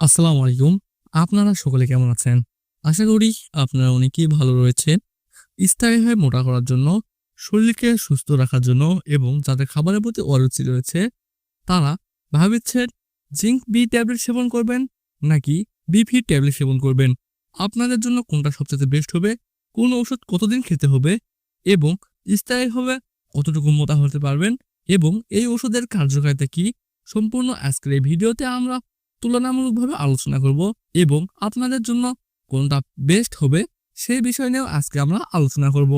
আসসালামু আলাইকুম। আপনারা সকলে কেমন আছেন? আশা করি আপনারা অনেকেই ভালো রয়েছেন। স্থায়ীভাবে মোটা করার জন্য, শরীরকে সুস্থ রাখার জন্য এবং যাদের খাবারের প্রতি অরুচি রয়েছে, তারা ভাবছেন জিঙ্ক বি ট্যাবলেট সেবন করবেন নাকি বিফি ট্যাবলেট সেবন করবেন? আপনাদের জন্য কোনটা সবচেয়ে বেস্ট হবে? কোন ওষুধ কতদিন খেতে হবে? এবং স্থায়ীভাবে কতটুকু মোটা হতে পারবেন? এবং এই ওষুধের কার্যকারিতা কি? সম্পূর্ণ আজকের এই ভিডিওতে আমরা তুলনামূলকভাবে আলোচনা করব এবং আপনাদের জন্য কোনটা বেস্ট হবে সেই বিষয় নিয়েও আজকে আমরা আলোচনা করব।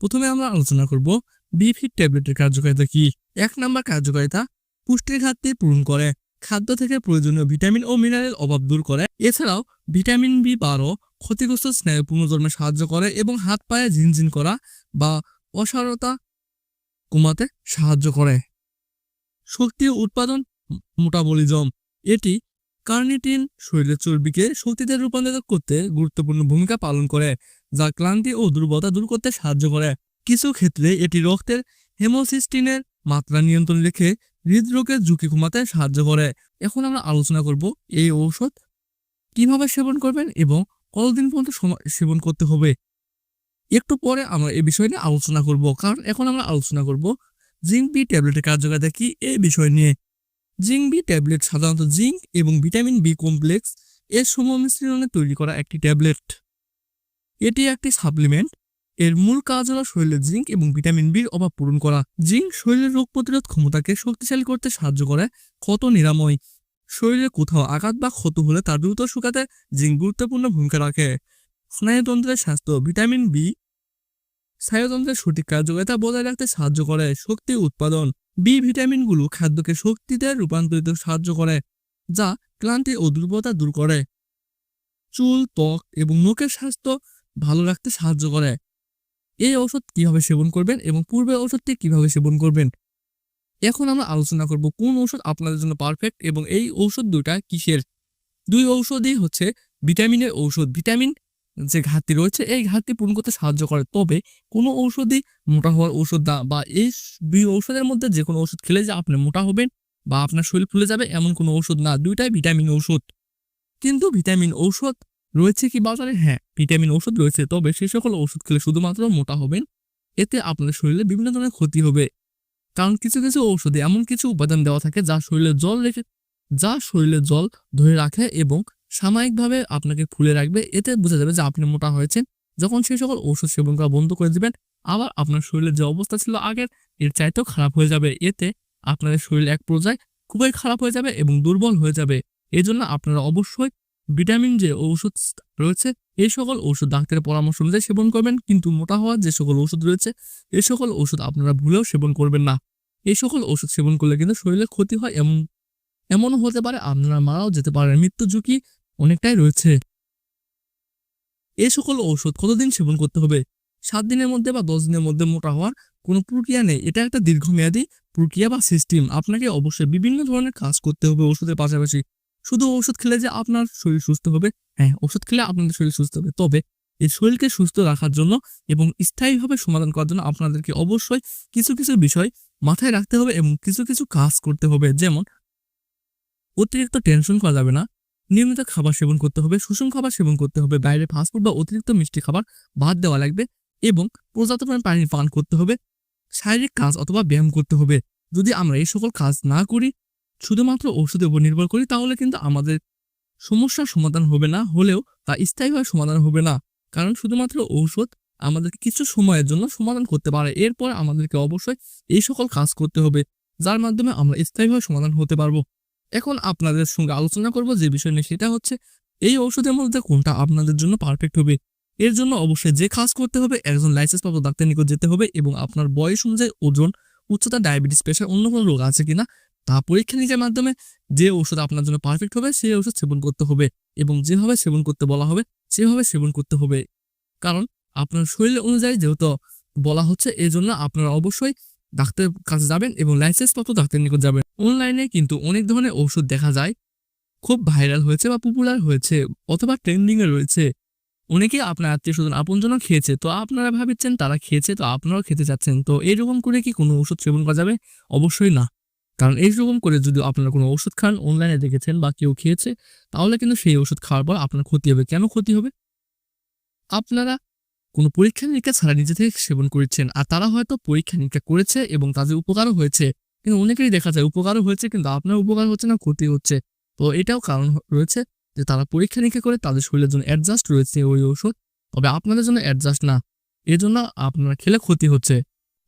প্রথমে আমরা আলোচনা করব বিফিট ট্যাবলেটের কার্যকারিতা কি? এক নম্বর কার্যকারিতা, পুষ্টির ঘাটতি পূরণ করে, খাদ্য থেকে প্রয়োজনীয় ভিটামিন ও মিনারেল অভাব দূর করে, এছাড়াও ভিটামিন বি বারো ক্ষতিগ্রস্ত স্নায়ু পুনর্জন্মে সাহায্য করে এবং হাত পায়ে ঝিনঝিন করা বা অসারতা কমাতে সাহায্য করে। শক্তি উৎপাদন মোটাবলিজম, এটি কার্নিটিন শরীরের চর্বিকে শক্তিতে রূপান্তরিত করতে গুরুত্বপূর্ণ ভূমিকা পালন করে, যা ক্লান্তি ও দুর্বলতা দূর করতে সাহায্য করে। কিছু ক্ষেত্রে এটি রক্তের হেমোসিস্টিনের মাত্রা নিয়ন্ত্রণ রেখে হৃদরোগের ঝুঁকি কমাতে সাহায্য করে। এখন আমরা আলোচনা করব এই ঔষধ কীভাবে সেবন করবেন এবং কতদিন পর্যন্ত সেবন করতে হবে। একটু পরে আমরা এই বিষয় নিয়ে আলোচনা করব, কারণ এখন আমরা আলোচনা করব জিঙ্ক বি ট্যাবলেটের কার্যকারিতা কি এই বিষয় নিয়ে। জিঙ্ক বি ট্যাবলেট সাধারণত জিঙ্ক এবং ভিটামিন বি কমপ্লেক্স এর সমমিশ্রণে তৈরি করা একটি ট্যাবলেট। এটি একটি সাপ্লিমেন্ট। এর মূল কাজ হলো শরীরের জিঙ্ক এবং ভিটামিন বির অভাব পূরণ করা। জিঙ্ক শরীরের রোগ প্রতিরোধ ক্ষমতাকে শক্তিশালী করতে সাহায্য করে, ক্ষত নিরাময়। শরীরে কোথাও আঘাত বা ক্ষত হলে তা দ্রুত শুকাতে জিঙ্ক গুরুত্বপূর্ণ ভূমিকা রাখে। স্নায়ুতন্ত্রের স্বাস্থ্য ভিটামিন বি স্নায়ুতন্ত্রের সঠিক কার্যকারিতা বজায় রাখতে সাহায্য করে। শক্তি উৎপাদন। বি ভিটামিনগুলো খাদ্যকে শক্তিতে রূপান্তরিত সাহায্য করে, যা ক্লান্তি ও দুর্বলতা দূর করে। চুল, ত্বক এবং মুখের স্বাস্থ্য ভালো রাখতে সাহায্য করে। এই ঔষধ কীভাবে সেবন করবেন এবং পূর্বের ঔষধটি কীভাবে সেবন করবেন? এখন আমরা আলোচনা করব কোন ঔষধ আপনাদের জন্য পারফেক্ট এবং এই ঔষধ দুটা কিসের? দুই ঔষধই হচ্ছে ভিটামিনের ঔষধ। ভিটামিন যে ঘাটতি রয়েছে, এই ঘাটতি পূরণ করতে সাহায্য করে। তবে কোনো ঔষধই মোটা হওয়ার ঔষধ না বা এই দুই ঔষধের মধ্যে যে কোনো ওষুধ খেলে যে আপনি মোটা হবেন বা আপনার শরীর ফুলে যাবে এমন কোনো ঔষধ না। দুইটাই ভিটামিন ঔষধ। কিন্তু ভিটামিন ঔষধ রয়েছে কি বাজারে? হ্যাঁ ভিটামিন ঔষধ রয়েছে। তবে সেই সকল ওষুধ খেলে শুধুমাত্র মোটা হবেন। এতে আপনার শরীরে বিভিন্ন ধরনের ক্ষতি হবে। কারণ কিছু কিছু ঔষধে এমন কিছু উপাদান দেওয়া থাকে যা শরীরে জল রেখে যা শরীরে জল ধরে রাখে এবং সাময়িকভাবে আপনাকে ফুলে রাখবে। এতে বোঝা যাবে যে আপনি মোটা হয়েছেন। যখন সেই সকল ঔষধ সেবন করা বন্ধ করে দিবেন, আবার আপনার শরীরের যে অবস্থা ছিল আগের, এর চাইতেও খারাপ হয়ে যাবে। এতে আপনাদের শরীর এক পর্যায়ে খুবই খারাপ হয়ে যাবে এবং দুর্বল হয়ে যাবে। এই জন্য আপনারা অবশ্যই ভিটামিন যে ঔষধ রয়েছে, এই সকল ওষুধ ডাক্তারের পরামর্শ অনুযায়ী সেবন করবেন। কিন্তু মোটা হওয়ার যে সকল ওষুধ রয়েছে এই সকল ওষুধ আপনারা ভুলেও সেবন করবেন না। এই সকল ওষুধ সেবন করলে কিন্তু শরীরে ক্ষতি হয় এমন এমনও হতে পারে আপনারা মারাও যেতে পারেন। মৃত্যু ঝুঁকি অনেকটাই রয়েছে। এ সকল ঔষধ কতদিন সেবন করতে হবে? সাত দিনের মধ্যে বা দশ দিনের মধ্যে মোটা হওয়ার কোনো প্রক্রিয়া নেই। এটা একটা দীর্ঘমেয়াদী প্রক্রিয়া বা সিস্টেম আপনাকে অবশ্যই বিভিন্ন ধরনের কাজ করতে হবে ওষুধের পাশাপাশি। শুধু ওষুধ খেলে যে আপনার শরীর সুস্থ হবে হ্যাঁ ওষুধ খেলে আপনাদের শরীর সুস্থ হবে। তবে এই শরীরকে সুস্থ রাখার জন্য এবং স্থায়ীভাবে সমাধান করার জন্য আপনাদেরকে অবশ্যই কিছু কিছু বিষয় মাথায় রাখতে হবে এবং কিছু কিছু কাজ করতে হবে। যেমন, অতিরিক্ত টেনশন করা যাবে না। নিয়মিত খাবার সেবন করতে হবে, সুষম খাবার সেবন করতে হবে, বাইরে ফাস্টফুড বা অতিরিক্ত মিষ্টি খাবার বাদ দেওয়া লাগবে এবং পর্যাপ্ত পরিমাণ পানি পান করতে হবে, শারীরিক কাজ অথবা ব্যায়াম করতে হবে। যদি আমরা এই সকল কাজ না করি, শুধুমাত্র ওষুধের উপর নির্ভর করি, তাহলে কিন্তু আমাদের সমস্যার সমাধান হবে না, হলেও তা স্থায়ীভাবে সমাধান হবে না। কারণ শুধুমাত্র ঔষধ আমাদেরকে কিছু সময়ের জন্য সমাধান করতে পারে, এরপর আমাদেরকে অবশ্যই এই সকল কাজ করতে হবে, যার মাধ্যমে আমরা স্থায়ীভাবে সমাধান হতে পারব। এখন আপনাদের সঙ্গে আলোচনা করব যে বিষয় নিয়ে, সেটা হচ্ছে এই ঔষধের মধ্যে কোনটা আপনাদের জন্য পারফেক্ট হবে? এর জন্য অবশ্যই যে কাজ করতে হবে, একজন লাইসেন্স প্রাপ্ত ডাক্তার নিকট যেতে হবে এবং আপনার বয়স অনুযায়ী ওজন, উচ্চতা ডায়াবেটিস প্রেশার অন্য কোনো রোগ আছে কিনা তা পরীক্ষা নিরীক্ষার মাধ্যমে যে ওষুধ আপনার জন্য পারফেক্ট হবে, সেই ওষুধ সেবন করতে হবে এবং যেভাবে সেবন করতে বলা হবে, সেভাবে সেবন করতে হবে। কারণ আপনার শরীর অনুযায়ী যেহেতু বলা হচ্ছে এই জন্য আপনারা অবশ্যই ডাক্তারের কাছে যাবেন এবং লাইসেন্স প্রাপ্ত ডাক্তার নিকট যাবেন। অনলাইনে কিন্তু অনেক ধরনের ওষুধ দেখা যায়। খুব ভাইরাল হয়েছে বা পপুলার হয়েছে অথবা ট্রেন্ডিংয়ে রয়েছে। অনেকে আপনার আত্মীয় স্বজন আপনজনও খেয়েছে, তো আপনারা ভাবছেন তারা খেয়েছে, তো আপনারাও খেতে চাচ্ছেন তো এরকম করে কি কোনো ওষুধ সেবন করা যাবে? অবশ্যই না। কারণ এইরকম করে যদি আপনারা কোনো ওষুধ খান অনলাইনে দেখেছেন বা কেউ খেয়েছে, তাহলে কিন্তু সেই ওষুধ খাওয়ার পর আপনার ক্ষতি হবে। কেন ক্ষতি হবে? আপনারা কোনো পরীক্ষা নিরীক্ষা ছাড়া নিজে থেকে সেবন করেছেন। আর তারা হয়তো পরীক্ষা নিরীক্ষা করেছে এবং তাদের উপকারও হয়েছে। কিন্তু অনেকেরই দেখা যায় উপকারও হয়েছে, কিন্তু আপনার উপকার হচ্ছে না, ক্ষতি হচ্ছে। তো এটাও কারণ রয়েছে যে তারা পরীক্ষা নিরীক্ষা করে তাদের শরীরের জন্য অ্যাডজাস্ট রয়েছে ওই ওষুধ তবে আপনাদের জন্য অ্যাডজাস্ট না। এর জন্য আপনার খেলে ক্ষতি হচ্ছে।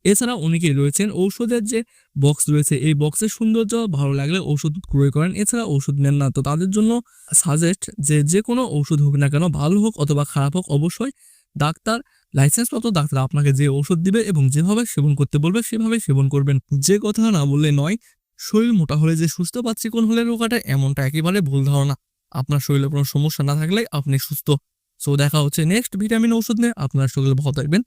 এছাড়া অনেকেই রয়েছেন ঔষধের যে বক্স রয়েছে, এই বক্সের সৌন্দর্য ভালো লাগলে ওষুধ ক্রয় করেন। এছাড়া ওষুধ নেন না। তো তাদের জন্য সাজেস্ট যে যে কোনো ওষুধ হোক না কেন, ভালো হোক অথবা খারাপ হোক, অবশ্যই ডাক্তার লাইসেন্সপ্রাপ্ত ডাক্তার আপনাকে যে ওষুধ দিবে এবং যেভাবে সেবন করতে বলবে, সেভাবে সেবন করবেন। যে কথা না বললে নয়, শরীর মোটা হলে যে সুস্থ পাচ্ছি কোন হলে রোগাটা, এমনটা একেবারে ভুল ধারণা। আপনার শরীরে কোনো সমস্যা না থাকলে আপনি সুস্থ। সো দেখা হচ্ছে নেক্সট ভিটামিন ওষুধ নিয়ে। আপনার শরীর ভালো থাকবেন।